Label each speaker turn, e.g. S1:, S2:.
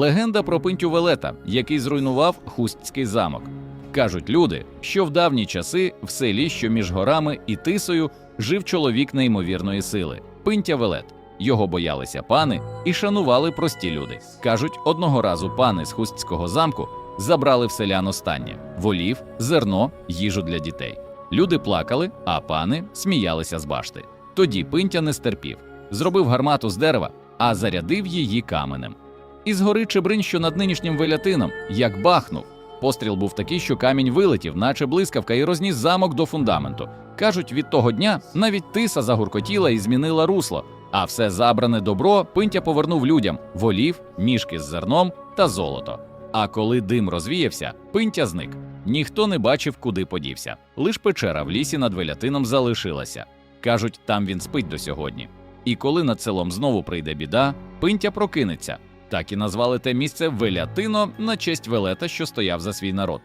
S1: Легенда про Пинтю Велета, який зруйнував Хустський замок. Кажуть люди, що в давні часи в селі, що між горами і тисою, жив чоловік неймовірної сили Пинтя Велет. Його боялися пани і шанували прості люди. Кажуть, одного разу пани з Хустського замку забрали в селян останнє волів, зерно, їжу для дітей. Люди плакали, а пани сміялися з башти. Тоді Пинтя не стерпів, зробив гармату з дерева, а зарядив її каменем. І згори Чебрин, що над нинішнім велятином, як бахнув. Постріл був такий, що камінь вилетів, наче блискавка, і розніс замок до фундаменту. Кажуть, від того дня навіть тиса загуркотіла і змінила русло, а все забране добро Пинтя повернув людям волів, мішки з зерном та золото. А коли дим розвіявся, Пинтя зник. Ніхто не бачив, куди подівся. Лиш печера в лісі над велятином залишилася. Кажуть, там він спить до сьогодні. І коли над селом знову прийде біда, Пинтя прокинеться. Так і назвали те місце Велятино на честь велета, що стояв за свій народ.